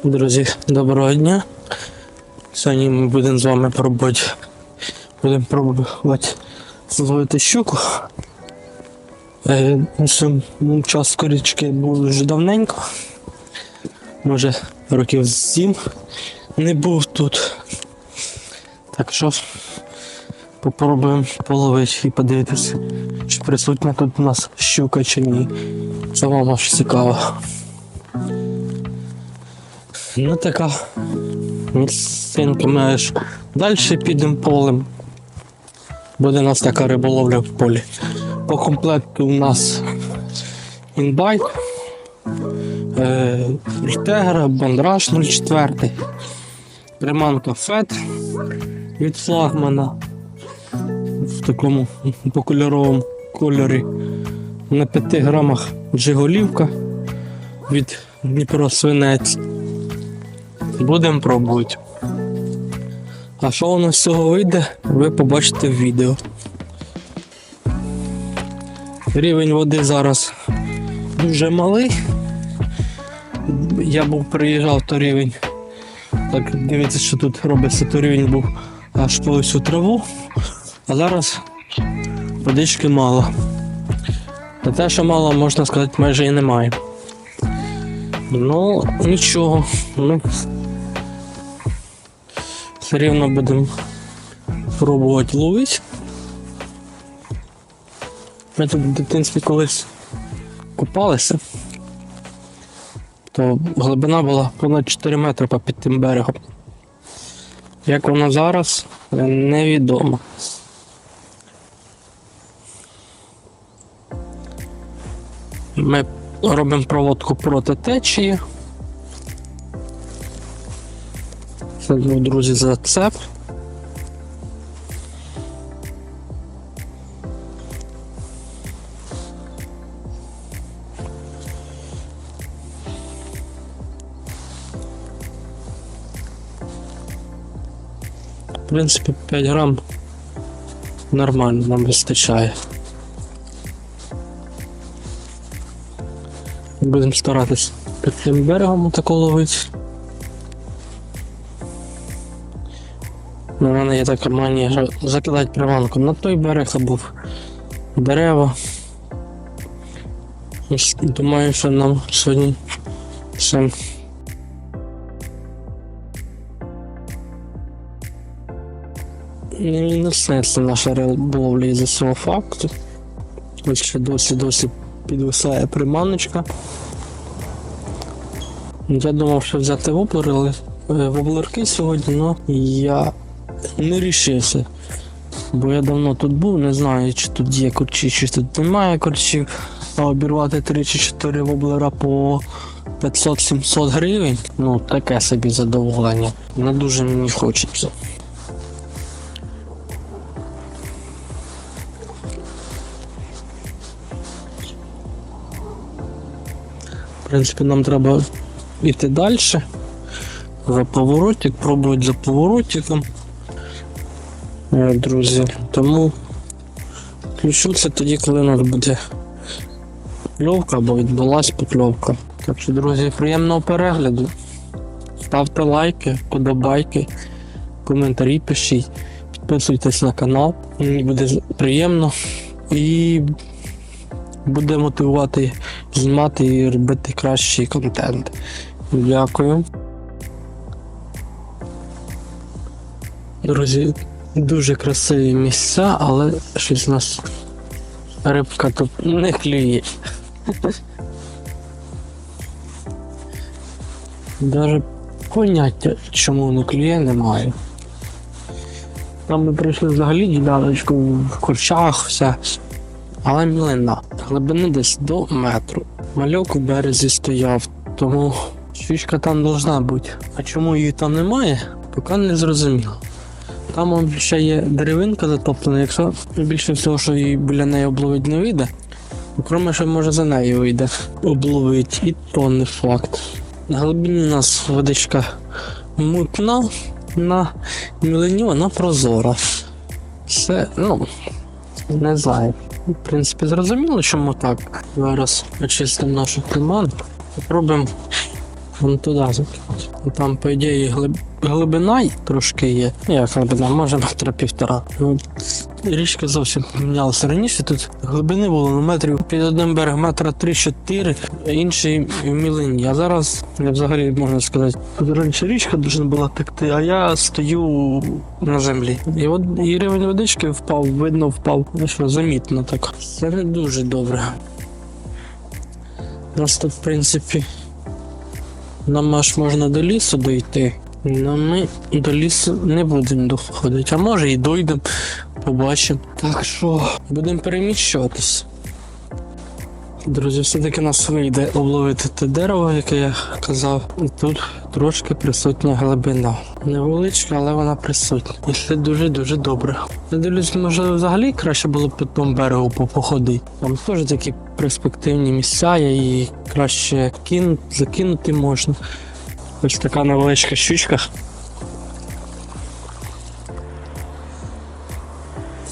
Друзі, доброго дня. Сьогодні ми будемо з вами пробувати. Будемо пробувати зловити щуку. Е, ну, час корічки був вже давненько. Може, років сім не був тут. Так що попробуємо половити і подивитися, чи присутня тут у нас щука чи ні. Це вам аж цікаво. Ну така місцинка ми аж далі підемо полем. Буде у нас така риболовля в полі. По комплекту у нас інбайт, Ультегра, бандраж 04, приманка фет від флагмана в такому покольоровому кольорі. На 5 грамах джиголівка від Дніпро свинець. Будемо пробувати. А що у нас з цього вийде, ви побачите в відео. Рівень води зараз дуже малий. Я був приїжджав, то рівень. Так, дивіться, що тут робиться, то рівень був аж по у траву. А зараз водички мало. Та те, що мало, можна сказати, майже і немає. Ну, нічого. Ну, все рівно будемо пробувати ловити. Ми тут в дитинстві колись купалися, то глибина була понад 4 метри під тим берегом. Як воно зараз, невідомо. Ми робимо проводку проти течії. Це, ну, друзі, зацеп. В принципі, 5 грам нормально нам вистачає. Будемо старатись під цим берегом тако ловити. У мене є така манія закидати приманку на той берег або в дерева. Думаю, що нам сьогодні ще не несеться наша риболовля із-за цього факту. Ось ще досі досі підвисає приманочка. Я думав, що взяти воблер, але е, воблерки сьогодні, але я не рішився. Бо я давно тут був, не знаю, чи тут є корчі, чи тут немає корчів. А обірвати 3 чи 4 воблера по 500-700 гривень. Ну, таке собі задоволення. Не дуже мені хочеться. В принципі, нам треба йти далі. За поворотик, пробувати за поворотиком. Е, Друзі, тому включуся тоді, коли у нас буде покльовка або відбулась покльовка. Так що, друзі, приємного перегляду. Ставте лайки, подобайки, коментарі пишіть, підписуйтесь на канал. Мені буде приємно і буде мотивувати знімати і робити кращий контент. Дякую. Друзі, дуже красиві місця, але щось нас рибка тут не клює. Даже поняття, чому не клює, немає. Там ми прийшли взагалі діляночку в курчах, все. Але мілина. Глибини десь до метру. Мальок у березі стояв, тому щучка там должна бути. А чому її там немає, поки не зрозуміло. Там он ще є деревинка затоплена, якщо більше всього, що її біля неї обловить не вийде, окремо, що може за нею вийде обловить, і то не факт. На глибині у нас водичка мутна, на мілині вона прозора. Все, ну, не знаю. В принципі, зрозуміло, чому так. Зараз очистимо нашу приманку. Попробуємо Вон туди закинуть. Там, по ідеї, глиб... глибина трошки є. Як глибина, може метра півтора. Ну, річка зовсім помінялася. Раніше тут глибини було на метрів під одним берег метра 3-4, а інший в мілині. А зараз я взагалі можна сказати, тут раніше річка дуже була текти, а я стою на землі. І от і рівень водички впав, видно, впав. Ну що, замітно так. Це не дуже добре. Тут, в принципі, нам аж можна до лісу дойти. Але ми до лісу не будемо доходити. А може і дойдемо, побачимо. Так що будемо переміщуватись. Друзі, все-таки нас вийде обловити те дерево, яке я казав. І тут трошки присутня глибина. Невеличка, але вона присутня. І це дуже-дуже добре. Я дивлюсь, може взагалі краще було по тому берегу по- походити. Там теж такі перспективні місця, і краще кин... закинути можна. Ось така невеличка щучка.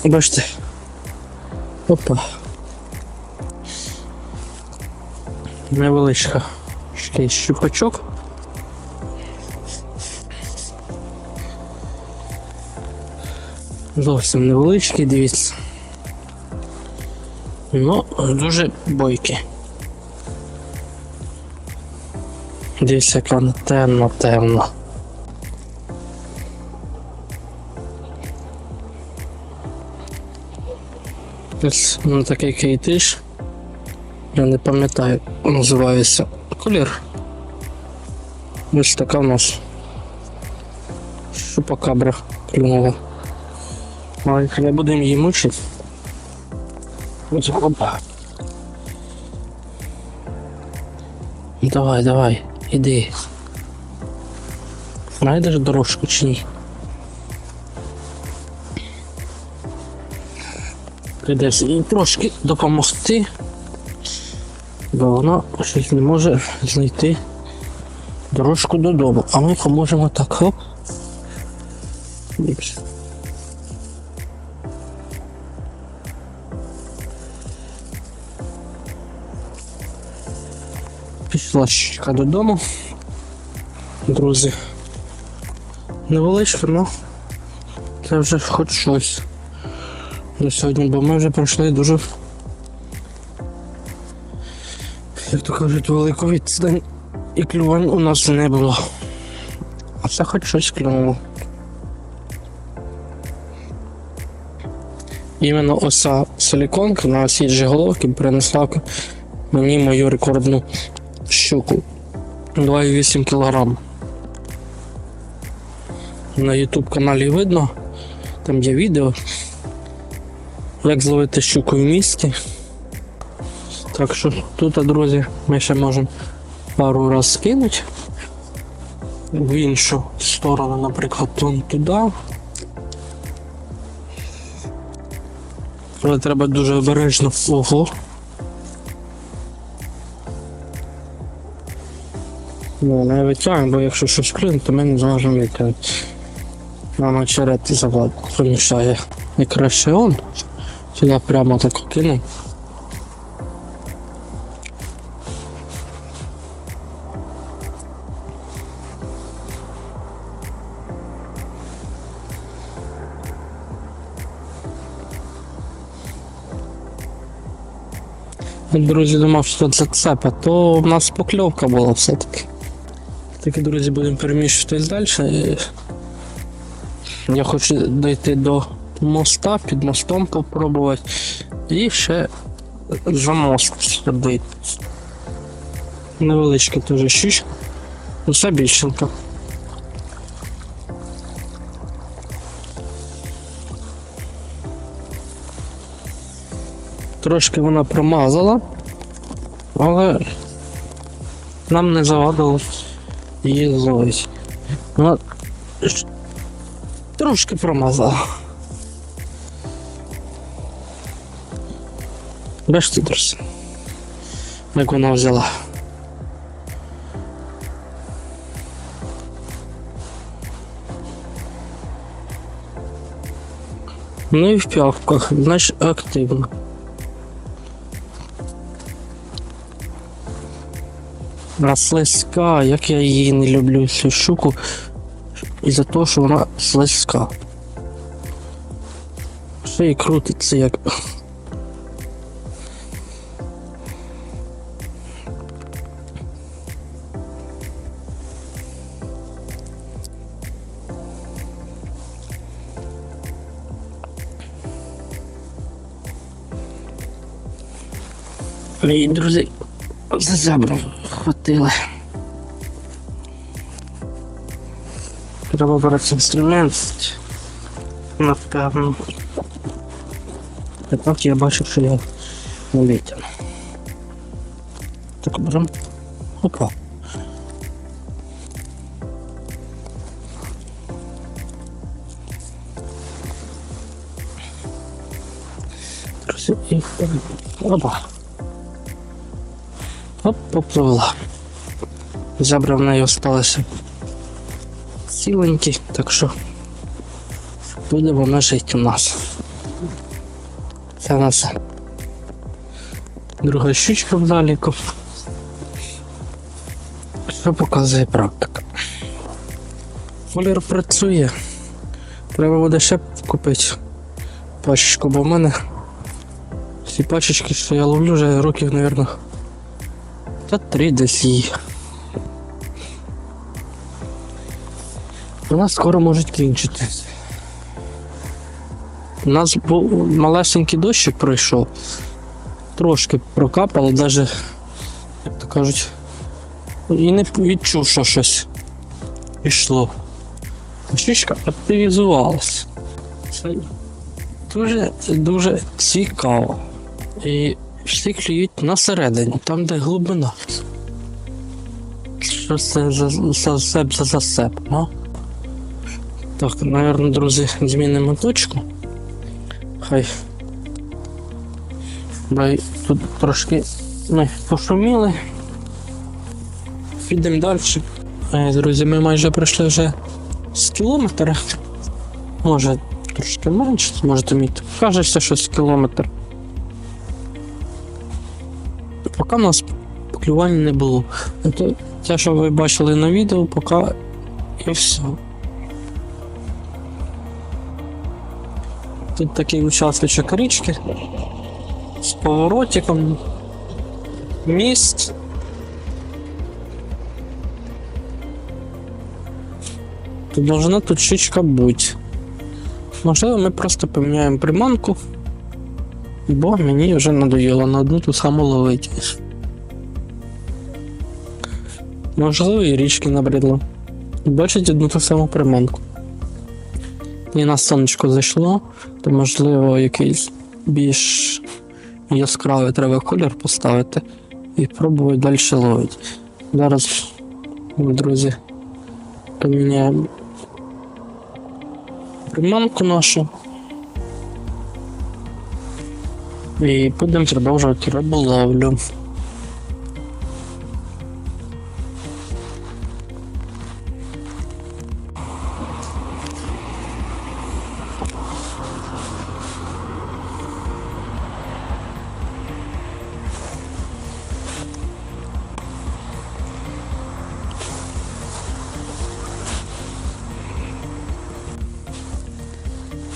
Бачите. Опа. Невеличка. Ще щупачок. Зовсім невеличкий, дивіться. Ну, дуже бойкі. Дивіться, як вона темно, темно. Ось ну, такий кейтиш. Я не пам'ятаю, називається колір. Ось така у нас шупакабра клюнула. Але не будемо її мучити. Ось опа. Давай, давай, іди. Знайдеш дорожку чи ні? Прийдеться їй трошки допомогти, бо вона щось не може знайти дорожку додому. А ми поможемо так. Хоп. Пішла щічка додому. Друзі. Невеличко, але це вже хоч щось на сьогодні, бо ми вже пройшли дуже, як то кажуть, велику відстань і клювань у нас не було. А це хоч щось клюнуло. Іменно оса силіконка на осі головки принесла мені мою рекордну щуку 2,8 кг. На YouTube каналі видно, там є відео, як зловити щуку в місті. Так що тут, друзі, ми ще можемо пару раз скинути в іншу сторону, наприклад, вон туди. Але треба дуже обережно. Ого. Ну, не витягнемо, бо якщо щось клюне, то ми не зможемо витягнути. Нам очерет завод помішає. І краще он. Сюди прямо так кину. Друзі, думав, що це цепа, то в нас покльовка була все-таки. Таки, друзі, будемо переміщуватись далі. Я хочу дойти до моста, під мостом попробувати. І ще за мост сюди. Невеличка теж щучка. Усе більшенька. Трошки вона промазала, але нам не завадило її зловити. Вона трошки промазала. Бачите, друзі, як вона взяла. Ну і в п'явках, значить активно. Вона слизька, як я її не люблю, цю щуку. Із-за того, що вона слизька. Ще й крутиться як. Мої друзі за зебру хватили. Треба брати інструмент. Напевно. Так я бачу, що я не. Так беремо. Опа. Опа. Оп, попливла. Зебра в неї осталися ціленькі, так що буде вона жити у нас. Це у нас друга щучка в заліку. Що показує практика? Колір працює. Треба буде ще купити пачечку, бо в мене всі пачечки, що я ловлю вже років, мабуть, та три десь. Вона скоро може кінчитись. У нас був малесенький дощик пройшов. Трошки прокапало, навіть, як то кажуть, і не відчув, що щось пішло. Щучка активізувалась. Це дуже, дуже цікаво. І всі клюють на середині, там, де глибина. Що це за засеп за засеп, ну? Так, наверное, друзі, змінимо точку. Хай. Бай тут трошки ми пошуміли. Підемо далі. Е, Друзі, ми майже пройшли вже з кілометра. Може трошки менше, може тобі кажеться, що з кілометр. Поки у нас поклювань не було. Це, те, що ви бачили на відео, поки і все. Тут такий участочок річки з поворотиком, міст. Тут должна тут щічка бути. Можливо, ми просто поміняємо приманку, бо мені вже надоїло на одну ту саму ловити. Можливо, і річки набридло. Бачить одну ту саму приманку. І на сонечко зайшло, то можливо якийсь більш яскравий треба колір поставити і пробувати далі ловити. Зараз, друзі, поміняємо приманку нашу. І будемо продовжувати риболовлю.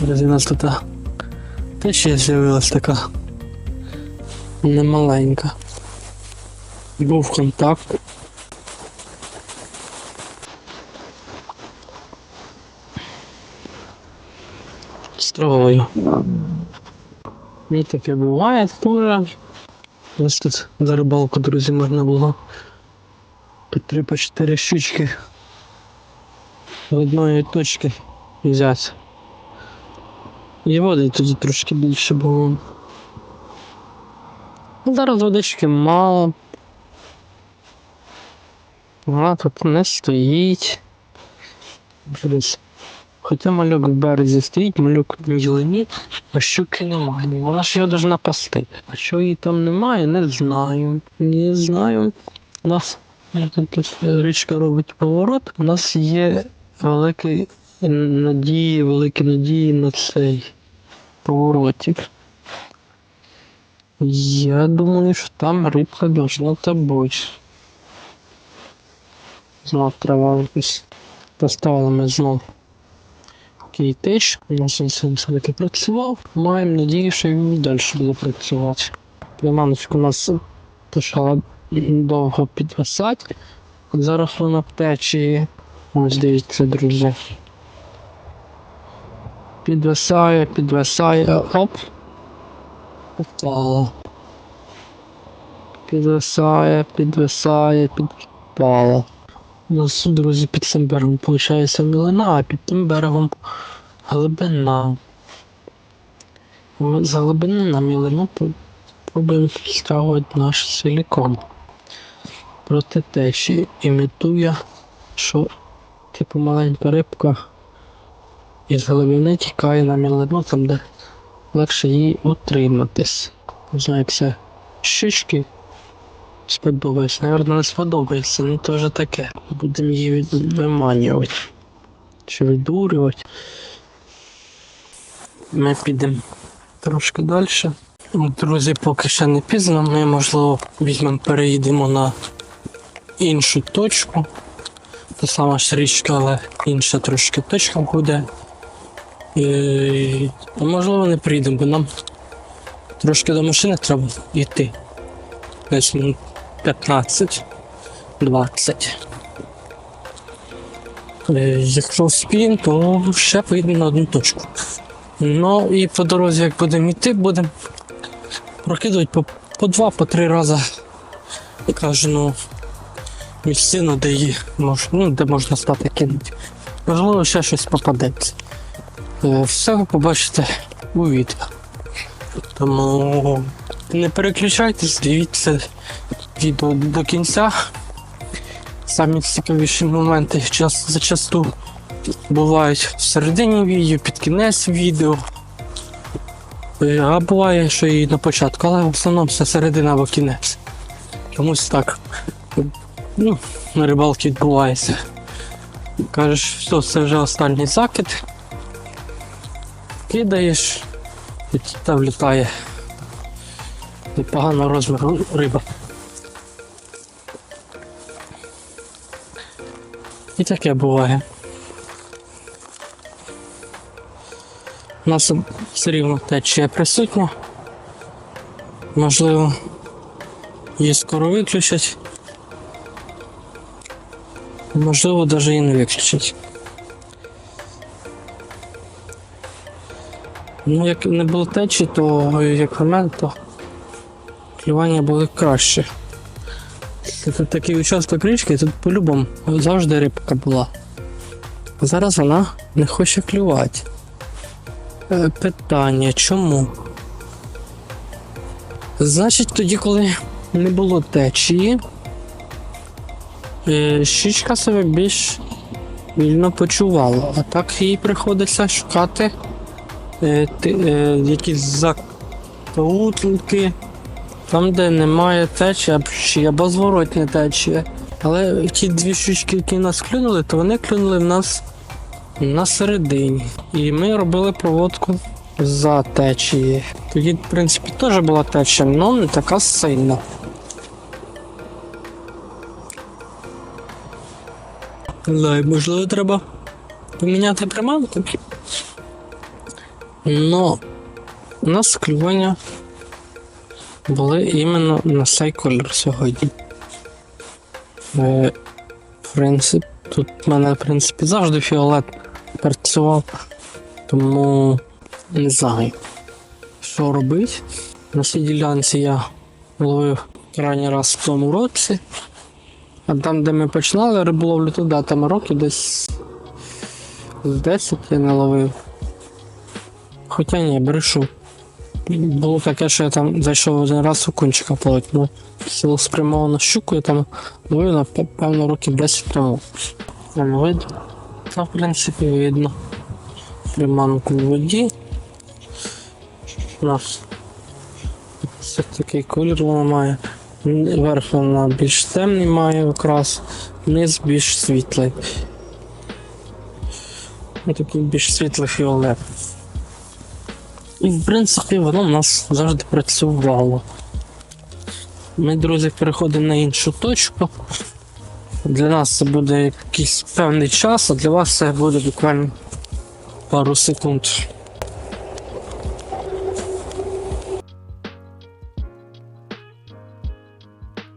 Друзі, у нас тут те ще з'явилась така немаленька. Був контакт. З травою. І таке буває теж. Ось тут за рибалку, друзі, можна було по три по чотири щучки в одної точки взяти. І води тоді трошки більше було. Зараз водички мало. Вона тут не стоїть. Хоча малюк в березі стоїть, малюк в ділині, а щуки немає. Вона ж його должна пасти. А що її там немає, не знаю. Не знаю. У нас тут річка робить поворот. У нас є великі надії, великі надії на цей поворотик. Я думаю, що там рибка должна та бути. Знов треба якось поставили ми знов кейтеч. Він все-таки працював. Маємо надію, що він і далі буде працювати. Приманочка у нас почала довго підвисати. От за рахунок течії. Ось дивіться, друзі. Підвисає, підвисає, оп. Попало. Підвисає, підвисає, підпало. У нас, друзі, під цим берегом виходить мілина, а під тим берегом глибина. З глибини на мілину пробуємо стягувати наш силікон. Проти течії імітує, що типу маленька рибка із глибини тікає на мілину, там де легше їй утриматись. Не знаю, як це щічки сподобається. Наверно, не сподобається, ну то вже таке. Будемо її від- виманювати. Чи видурювати. Ми підемо трошки далі. Друзі, поки ще не пізно, ми можливо візьмемо, переїдемо на іншу точку. Та сама ж річка, але інша трошки точка буде. І, можливо не приїдемо, бо нам трошки до машини треба йти. Десь минут 15, 20. Е, Якщо вспіємо, то ще поїдемо на одну точку. Ну і по дорозі, як будемо йти, будемо прокидувати по, по два, по три рази. Кажу, ну, місцину, де її мож, ну, де можна стати кинути. Можливо, ще щось попадеться. Все ви побачите у відео. Тому не переключайтесь, дивіться відео до кінця. Самі цікавіші моменти час зачасту бувають всередині відео, під кінець відео. Е, А буває, що і на початку, але в основному все середина або кінець. Чомусь так. Ну, на рибалці відбувається. Кажеш, все, це вже останній закид. Кидаєш, і там влітає непоганого розміру риба. І таке буває. У нас все рівно течія присутня. Можливо, її скоро виключать. Можливо, навіть і не виключать. Ну, як не було течі, то як на мене, то клювання були краще. Це такий участок річки, тут по-любому завжди рибка була. Зараз вона не хоче клювати. Е, Питання, чому? Значить, тоді, коли не було течії, е, щічка себе більш вільно почувала, а так їй приходиться шукати е, е, якісь закоутки, там, де немає течії, або зворотня течія. Але ті дві щучки, які нас клюнули, то вони клюнули в нас на середині. І ми робили проводку за течії. Тоді, в принципі, теж була течія, але не така сильна. І, можливо, треба поміняти приманку. Но у нас клювання були іменно на цей колір сьогодні. Е, в принципі, тут в мене, в принципі, завжди фіолет працював, тому не знаю, що робити. На цій ділянці я ловив крайній раз в тому році. А там, де ми починали риболовлю, туди там років десь 10 я не ловив. Хоча ні, брешу. Було таке, що я там зайшов один раз у кончика полить, ну цілеспрямовано щуку я там ловив, напевно, років 10 тому. Там видно. Та, в принципі, видно. Приманку в воді. У нас ось такий колір вона має. Верх вона більш темний має окрас, низ більш світлий. Ось такий більш світлий фіолет. І в принципі воно в нас завжди працювало. Ми, друзі, переходимо на іншу точку. Для нас це буде якийсь певний час, а для вас це буде буквально пару секунд.